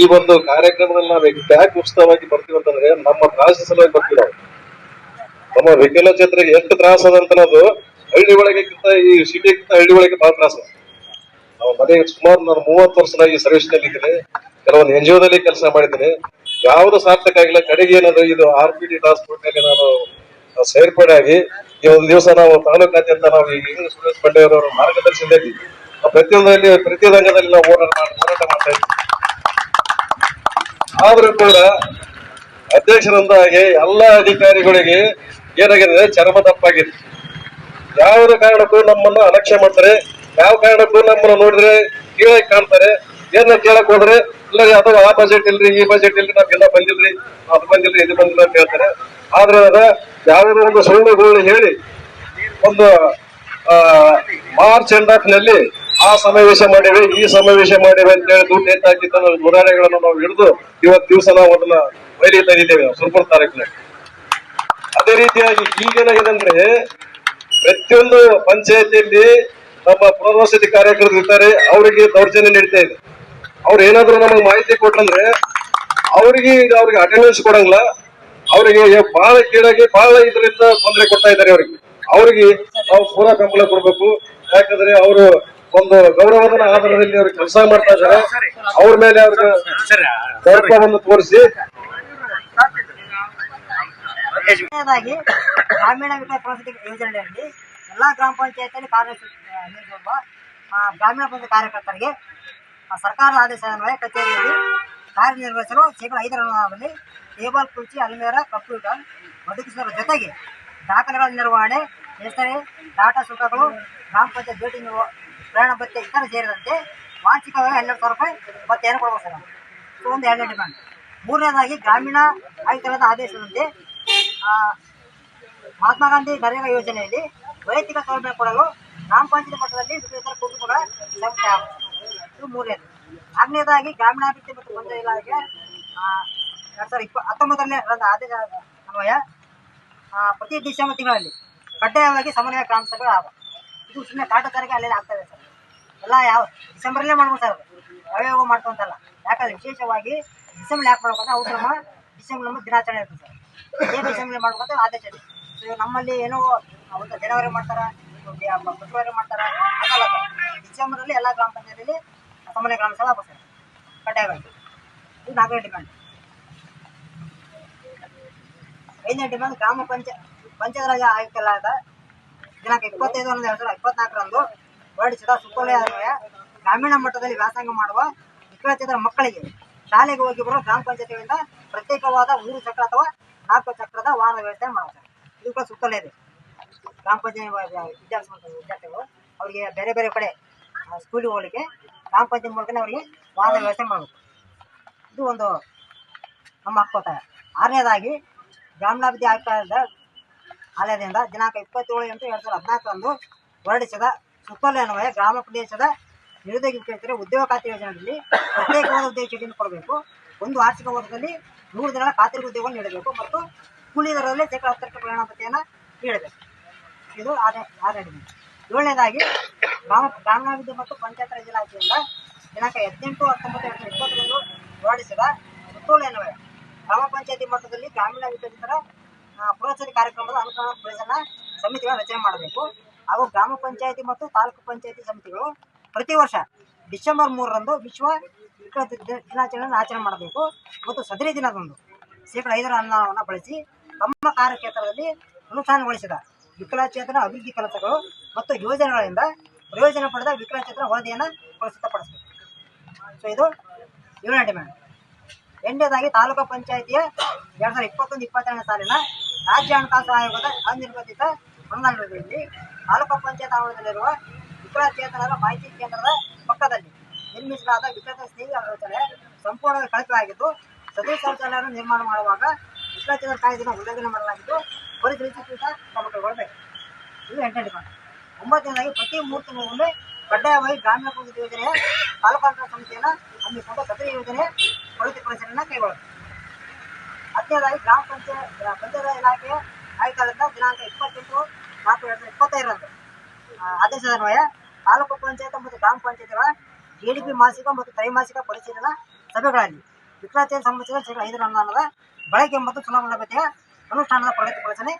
ಈ ಒಂದು ಕಾರ್ಯಕ್ರಮದಲ್ಲಿ ನಾವು ಯಾಕೆ ಉತ್ಸವವಾಗಿ ಬರ್ತೀವಿ ಅಂತಂದ್ರೆ ನಮ್ಮ ತ್ರಾಸ ಸಲುವಾಗಿ ಬರ್ತೀವಿ ನಾವು. ನಮ್ಮ ವಿಕಲಚೇತರಿಗೆ ಎಷ್ಟು ತ್ರಾಸ ಅದ ಅಂತ ಅನ್ನೋದು ಹಳ್ಳಿ ಒಳಗಿಂತ ಈ ಸಿಟಿಗಿಂತ ಹಳ್ಳಿ ಒಳಗೆ ಬಹಳ ತ್ರಾಸ. ನಾವು ಮನೆ ಸುಮಾರು ನಾನು ಮೂವತ್ತು ವರ್ಷ ಈ ಸರ್ವಿಸ್ನಲ್ಲಿ ಇದ್ದೀನಿ. ಕೆಲವೊಂದು ಎನ್ ದಲ್ಲಿ ಕೆಲಸ ಮಾಡಿದ್ದೀನಿ. ಯಾವುದು ಸಾರ್ಥಕ ಆಗಿಲ್ಲ, ಕಡೆಗೆ ಏನದು, ಇದು ಆರ್ ಪಿ ಡಿ ಟ್ರಾನ್ಸ್ಪೋರ್ಟ್ನಲ್ಲಿ ನಾನು ಸೇರ್ಪಡೆ ಆಗಿ ಈ ಒಂದು ದಿವಸ ನಾವು ತಾಲೂಕಾದ್ಯಂತ ನಾವು ಈ ಸುರೇಶ್ ಬಂಡೆಯವರ ಮಾರ್ಗದರ್ಶನದಲ್ಲಿ ಪ್ರತಿಯೊಂದರಲ್ಲಿ ಪ್ರತಿ ರಂಗದಲ್ಲಿ ನಾವು ಹೋರಾಟ ಹೋರಾಟ ಮಾಡ್ತಾ ಇದ್ದೀವಿ. ಆದ್ರೂ ಕೂಡ ಅಧ್ಯಕ್ಷರಂದಾಗಿ ಎಲ್ಲ ಅಧಿಕಾರಿಗಳಿಗೆ ಏನಾಗಿದೆ? ಚರ್ಮ ತಪ್ಪಾಗಿದೆ. ಯಾವುದೇ ಕಾರಣಕ್ಕೂ ನಮ್ಮನ್ನ ಅಲಕ್ಷ್ಯ ಮಾಡ್ತಾರೆ. ಯಾವ ಕಾರಣಕ್ಕೂ ನಮ್ಮನ್ನ ನೋಡಿದ್ರೆ ಕೀಳಾಗಿ ಕಾಣ್ತಾರೆ. ಏನ ಕೇಳಕ್ ಹೋದ್ರೆ, ಇಲ್ಲ ಅಥವಾ ಆ ಬಜೆಟ್ ಇಲ್ರಿ, ಈ ಬಜೆಟ್ ಇಲ್ರಿ ನಾವೆಲ್ಲ ಬಂದಿಲ್ರಿ, ಅದು ಬಂದಿಲ್ರಿ, ಇದು ಬಂದಿಲ್ಲ ಅಂತ ಹೇಳ್ತಾರೆ. ಆದ್ರೆ ಅದ ಒಂದು ಸುಳ್ಳುಗಳು ಹೇಳಿ, ಒಂದು ಮಾರ್ಚ್ ಎಂಡ್ ಆಫ್ನಲ್ಲಿ ಆ ಸಮಾವೇಶ ಮಾಡಿವೆ, ಈ ಸಮಾವೇಶ ಮಾಡಿವೆ ಅಂತ ಹೇಳಿ ದುಡ್ಡು ಹೆಚ್ಚಾಕಿದ್ದ ಮುರಾರೆಗಳನ್ನು ನಾವು ಹಿಡಿದು ಇವತ್ತು ದಿವಸ ನಾವು ಅದನ್ನ ಬಯಲಿ ತೆಗಿದ್ದೇವೆ ಸುಲ್ಪರ್ ತಾರೀಕಿನಲ್ಲಿ ಅದೇ ರೀತಿಯಾಗಿ ಈಗೇನಾಗಿದೆ ಅಂದ್ರೆ ಪ್ರತಿಯೊಂದು ಪಂಚಾಯತಿಯಲ್ಲಿ ನಮ್ಮ ಪುನರ್ವಸತಿ ಕಾರ್ಯಕರ್ತರು ಇರ್ತಾರೆ, ಅವರಿಗೆ ದೌರ್ಜನ್ಯ ನೀಡ್ತಾ ಇದೆ. ಅವ್ರು ಏನಾದ್ರು ನಮಗೆ ಮಾಹಿತಿ ಕೊಟ್ರಂದ್ರೆ ಅವರಿಗೆ ಅವ್ರಿಗೆ ಅಟೆಂಡೆನ್ಸ್ ಕೊಡಂಗಿಲ್ಲ, ಅವರಿಗೆ ಬಹಳ ಕೀಳಾಗಿ ಬಹಳ ಇದರಿಂದ ತೊಂದರೆ ಕೊಡ್ತಾ ಇದ್ದಾರೆ ಅವರಿಗೆ. ಅವರಿಗೆ ನಾವು ಪೂರಾ ಬೆಂಬಲ ಕೊಡ್ಬೇಕು, ಯಾಕಂದ್ರೆ ಅವರು ಒಂದು ಗೌರವಧನ ಆಧಾರದಲ್ಲಿ ಅವ್ರು ಕೆಲಸ ಮಾಡ್ತಾ ಇದ್ದಾರೆ. ಅವ್ರ ಮೇಲೆ ಅವ್ರಿಗೆ ಗೌರವವನ್ನು ತೋರಿಸಿ. ಮೊದಲನೇದಾಗಿ ಗ್ರಾಮೀಣ ವಿಕಾಸ ವಸತಿ ಯೋಜನೆಯಲ್ಲಿ ಎಲ್ಲಾ ಗ್ರಾಮ ಪಂಚಾಯತಿಯಲ್ಲಿ ಕಾರ್ಯನಿರ್ವಹಿಸುವ ಗ್ರಾಮೀಣ ಪಂಚಾಯತ್ ಕಾರ್ಯಕರ್ತರಿಗೆ ಆ, ಸರ್ಕಾರದ ಆದೇಶ ಅನ್ವಯ ಕಚೇರಿಯಲ್ಲಿ ಕಾರ್ಯನಿರ್ವಹಿಸಲು ಶೇಕಡ ಐದರ ಅನುದಾನದಲ್ಲಿ ಟೇಬಲ್ ಕುರ್ಚಿ ಅಲ್ಮೇರ ಕಂಪ್ಯೂಟರ್ ಒದಗಿಸುವ ಜೊತೆಗೆ ದಾಖಲೆಗಳ ನಿರ್ವಹಣೆ ಹೆಸರೆ ಡಾಟಾ ಶುಲ್ಕಗಳು ಗ್ರಾಮ ಪಂಚಾಯತ್ ಭೇಟಿ ನೀಡುವ ಪ್ರಯಾಣ ಭತ್ಯೆ ಇತರ ಸೇರಿದಂತೆ ವಾರ್ಷಿಕವಾಗಿ ಹನ್ನೆರಡು ಸಾವಿರ ರೂಪಾಯಿ ಭತ್ಯೆಯನ್ನು ಕೊಡಬೇಕು ಸರ್. ಸೊ, ಒಂದು ಎರಡನೇ ಡಿಮ್ಯಾಂಡ್ ಮೂರನೇದಾಗಿ ಗ್ರಾಮೀಣ ಆಯುಕ್ತರಾದ ಆದೇಶದಂತೆ ಮಹಾತ್ಮ ಗಾಂಧಿ ನರೇಗಾ ಯೋಜನೆಯಲ್ಲಿ ವೈಯಕ್ತಿಕ ಸೌಲಭ್ಯ ಕೊಡಲು ಗ್ರಾಮ ಪಂಚಾಯತ್ ಮಟ್ಟದಲ್ಲಿ ವಿಕಲಿತರ ಕುಟುಂಬಗಳ ಸಂಖ್ಯೆ. ಇದು ಮೂರನೇದು. ನಾಲ್ಕನೇದಾಗಿ ಗ್ರಾಮೀಣಾಭಿವೃದ್ಧಿ ಮತ್ತು ಪಂಚಾಯತ್ ಇಲಾಖೆ ಎರಡು ಸಾವಿರದ ಇಪ್ಪ ಹತ್ತೊಂಬತ್ತನೇ ಆದೇಶ ಅನ್ವಯ ಪ್ರತಿ ಡಿಸೆಂಬರ್ ತಿಂಗಳಲ್ಲಿ ಕಡ್ಡಾಯವಾಗಿ ಸಮನ್ವಯ ಗ್ರಾಮ ಸಭೆ ಇದು ಸುಮ್ಮನೆ ಕಾಟಚಾರಿಗೆ ಅಲ್ಲೇ ಆಗ್ತಾ ಇದೆ ಸರ್. ಎಲ್ಲ ಯಾವ ಡಿಸೆಂಬರಲ್ಲೇ ಮಾಡ್ಬೋದು ಸರ್ ಯಾವ್ಯಾವ ಮಾಡ್ಕೊಂತಲ್ಲ. ಯಾಕಂದ್ರೆ ವಿಶೇಷವಾಗಿ ಡಿಸೆಂಬರ್ ಯಾಕೆ ಮಾಡ್ಬೇಕಂದ್ರೆ ಅವ್ರು ನಮ್ಮ ಡಿಸೆಂಬರ್ ನಮ್ಮ ದಿನಾಚರಣೆ ಇರ್ತದೆ ಸರ್. ಏನ್ ಡಿಸೆಂಬರ್ ಮಾಡ್ಬೇಕಂದ್ರೆ ಆದೇಶ ಸೊ ನಮ್ಮಲ್ಲಿ ಏನೋ ಒಂದು ಜನವರಿ ಮಾಡ್ತಾರ ಫೆಬ್ರವರಿ ಮಾಡ್ತಾರ, ಅದಲ್ಲ ಡಿಸೆಂಬರಲ್ಲಿ ಎಲ್ಲ ಗ್ರಾಮ ಪಂಚಾಯತಿಯಲ್ಲಿ ಸಾಮಾನ್ಯ ಗ್ರಾಮ ಸಭೆ ಸರ್ ಕಡ್ಡಾಯವಾಗಿ. ಇದು ನಾಲ್ಕನೇ ಡಿಮ್ಯಾಂಡ್. ಐದನೇ ಡಿಮ್ಯಾಂಡ್ ಗ್ರಾಮ ಪಂಚಾಯತ್ ಪಂಚಾಯತ್ ರಾಜ ಆಯುಕ್ತರಾದ ದಿನಾಂಕ ಇಪ್ಪತ್ತೈದು ಒಂದು ಎರಡು ಇಪ್ಪತ್ನಾಲ್ಕರಂದು ಹೊರಡಿಸಿದ ಸುತ್ತೋಲೆಯ ಗ್ರಾಮೀಣ ಮಟ್ಟದಲ್ಲಿ ವ್ಯಾಸಂಗ ಮಾಡುವ ವಿಕಲಚೇತರ ಮಕ್ಕಳಿಗೆ. ಶಾಲೆಗೆ ಹೋಗಿ ಬರುವ ಗ್ರಾಮ ಪಂಚಾಯತಿಯಿಂದ ಪ್ರತ್ಯೇಕವಾದ ಮೂರು ಚಕ್ರ ಅಥವಾ ನಾಲ್ಕು ಚಕ್ರದ ವಾಹನ ವ್ಯವಸ್ಥೆ ಮಾಡುತ್ತಾರೆ ಇದು ಕೂಡ ಸುತ್ತೋಲೆ ಇದೆ. ಗ್ರಾಮ ಪಂಚಾಯತ್ ವಿದ್ಯಾರ್ಥಿ ವಿದ್ಯಾರ್ಥಿಗಳು ಅವರಿಗೆ ಬೇರೆ ಬೇರೆ ಕಡೆ ಸ್ಕೂಲಿಗೆ ಹೋಗಲಿಕ್ಕೆ ಗ್ರಾಮ ಪಂಚಾಯತಿ ಮೂಲಕ ಅವರಿಗೆ ವಾಹನ ವ್ಯವಸ್ಥೆ ಮಾಡಬೇಕು. ಇದು ಒಂದು ನಮ್ಮ ಹಕ್ಕು ಒತ್ತಾಯ ಆರನೇದಾಗಿ ಗ್ರಾಮೀಣಾಭಿವೃದ್ಧಿ ಆಯುಕ್ತರಾದ ಆಲಯದಿಂದ ದಿನಾಂಕ ಇಪ್ಪತ್ತೇಳು ಎಂಟು ಎರಡು ಸಾವಿರದ ಹದಿನಾಲ್ಕರಂದು ಹೊರಡಿಸಿದ ಸುತ್ತೋಲೆ ಗ್ರಾಮ ಪ್ರದೇಶದ ನಿರುದ್ಯೋಗ ವಿಕೇತರಿಗೆ ಉದ್ಯೋಗ ಖಾತೆ ಯೋಜನೆಯಲ್ಲಿ ಪ್ರತ್ಯೇಕವಾದ ಉದ್ಯೋಗ ಚೀಟಿಯನ್ನು ಕೊಡಬೇಕು. ಒಂದು ವಾರ್ಷಿಕ ವರ್ಷದಲ್ಲಿ ನೂರು ದಿನಗಳ ಖಾತ್ರಿ ಉದ್ಯೋಗವನ್ನು ನೀಡಬೇಕು ಮತ್ತು ಕೂಲಿ ದರದಲ್ಲಿ ಶೇಕಡ ಹತ್ತರಷ್ಟು ಪ್ರಯಾಣ ಭತ್ಯೆಯನ್ನು ನೀಡಬೇಕು. ಇದು ಆದಾಯ ಏಳನೇದಾಗಿ, ಗ್ರಾಮ ಗ್ರಾಮೀಣಾಭಿವೃದ್ಧಿ ಮತ್ತು ಪಂಚಾಯತ್ ಇಲಾಖೆಯಿಂದ ದಿನಾಂಕ ಹದಿನೆಂಟು ಹತ್ತೊಂಬತ್ತು ಎರಡು ಸಾವಿರದ ಇಪ್ಪತ್ತರಂದು ಹೊರಡಿಸಿದ ಸುತ್ತೋಲೆ ಅನ್ವಯ ಗ್ರಾಮ ಪಂಚಾಯತಿ ಮಟ್ಟದಲ್ಲಿ ಗ್ರಾಮೀಣ ಪುರಸ್ಕೃತಿ ಕಾರ್ಯಕ್ರಮದ ಅನುಕ್ರಮ ಪ್ರಯೋಜನ ಸಮಿತಿಗಳ ರಚನೆ ಮಾಡಬೇಕು. ಹಾಗೂ ಗ್ರಾಮ ಪಂಚಾಯತಿ ಮತ್ತು ತಾಲೂಕು ಪಂಚಾಯತಿ ಸಮಿತಿಗಳು ಪ್ರತಿ ವರ್ಷ ಡಿಸೆಂಬರ್ ಮೂರರಂದು ವಿಶ್ವ ವಿಕಲ ದಿನಾಚರಣೆಯನ್ನು ಆಚರಣೆ ಮಾಡಬೇಕು. ಮತ್ತು ಸದರಿ ದಿನದಂದು ಶೇಕಡ ಐದರ ಅನ್ನವನ್ನು ಬಳಸಿ ತಮ್ಮ ಕಾರ್ಯಕ್ಷೇತ್ರದಲ್ಲಿ ಅನುಷ್ಠಾನಗೊಳಿಸಿದ ವಿಕಲಚೇತನ ಅಭಿವೃದ್ಧಿ ಕೆಲಸಗಳು ಮತ್ತು ಯೋಜನೆಗಳಿಂದ ಪ್ರಯೋಜನ ಪಡೆದ ವಿಕಲಚೇತನ ವರದಿಯನ್ನು ಪ್ರಸ್ತುತಪಡಿಸಬೇಕು. ಸೊ ಇದು ಏಳನೇ ಡಿಮ್ಯಾಂಡ್ ಎಂಟನೇದಾಗಿ ತಾಲೂಕು ಪಂಚಾಯಿತಿಯ ಎರಡು ಸಾವಿರದ ಇಪ್ಪತ್ತೊಂದು, ಇಪ್ಪತ್ತೆರಡನೇ ಸಾಲಿನ ರಾಜ್ಯ ಹಣಕಾಸು ಆಯೋಗದ ಅನಿರ್ಬಂಧಿತ ಅನುದಾನದಲ್ಲಿ ತಾಲೂಕು ಪಂಚಾಯತ್ ಆವರಣದಲ್ಲಿರುವ ವಿಕಲಚೇತನರ ಮಾಹಿತಿ ಕೇಂದ್ರದ ಪಕ್ಕದಲ್ಲಿ ನಿರ್ಮಿಸಲಾದ ವಿಕಲ ಸ್ನೇಹಿ ಆಲೋಚನೆ ಸಂಪೂರ್ಣ ಕಳಪೆಯಾಗಿದ್ದು ಸದರಿ ಶೌಚಾಲಯವನ್ನು ನಿರ್ಮಾಣ ಮಾಡುವಾಗ ವಿಕಲಚೇತರ ಕಾಯ್ದೆಯನ್ನು ಉಲ್ಲಂಘನೆ ಮಾಡಲಾಗಿದ್ದು ಪರಿಶೀಲಿಸಿ ಕೂಡ ಕ್ರಮ ಕೈಗೊಳ್ಳಬೇಕು. ಇದು ಎಂಟನೇ ಡಿಮಾಂಡ್. ಒಂಬತ್ತನೇದಾಗಿ ಪ್ರತಿ ಮೂರು ತಿಂಗಳೊಮ್ಮೆ ಕಡ್ಡಾಯವಾಗಿ ಗ್ರಾಮೀಣ ಅಭಿವೃದ್ಧಿ ಯೋಜನೆಯ ತಾಲೂಕು ಸಮಿತಿಯನ್ನು ಹಮ್ಮಿಕೊಂಡು ಸದರಿ ಯೋಜನೆ ಪ್ರಗತಿ ಪರಿಶೀಲನೆ ಕೈಗೊಳ್ಳಬೇಕು. ಹತ್ತನೇದಾಗಿ ಗ್ರಾಮ ಪಂಚಾಯತ್ ಪಂಚಾಯತ್ ಇಲಾಖೆಯ ಆಯುಕ್ತರಿಂದ ದಿನಾಂಕ ಇಪ್ಪತ್ತೆಂಟು ನಾಲ್ಕು ಎರಡು ಸಾವಿರದ ಇಪ್ಪತ್ತೈದರಂದು. ಆ, ಆದೇಶದ ಅನ್ವಯ ತಾಲೂಕು ಪಂಚಾಯತ್ ಮತ್ತು ಗ್ರಾಮ ಪಂಚಾಯತ್ಗಳ ಜಿಡಿಪಿ ಮಾಸಿಕ ಮತ್ತು ತ್ರೈಮಾಸಿಕ ಪರಿಶೀಲನಾ ಸಭೆಗಳಲ್ಲಿ ವಿಕಲಾಂಗಚೇತನ ಸಂಬಂಧಿಸಿದ ಶೇಕಡ ಐದರ ಅನುದಾನದ ಬಳಕೆ ಮತ್ತು ಚುನಾವಣಾ ಲಭ್ಯತೆಯ ಅನುಷ್ಠಾನದ ಪ್ರಗತಿ ಪರಿಶೀಲನೆ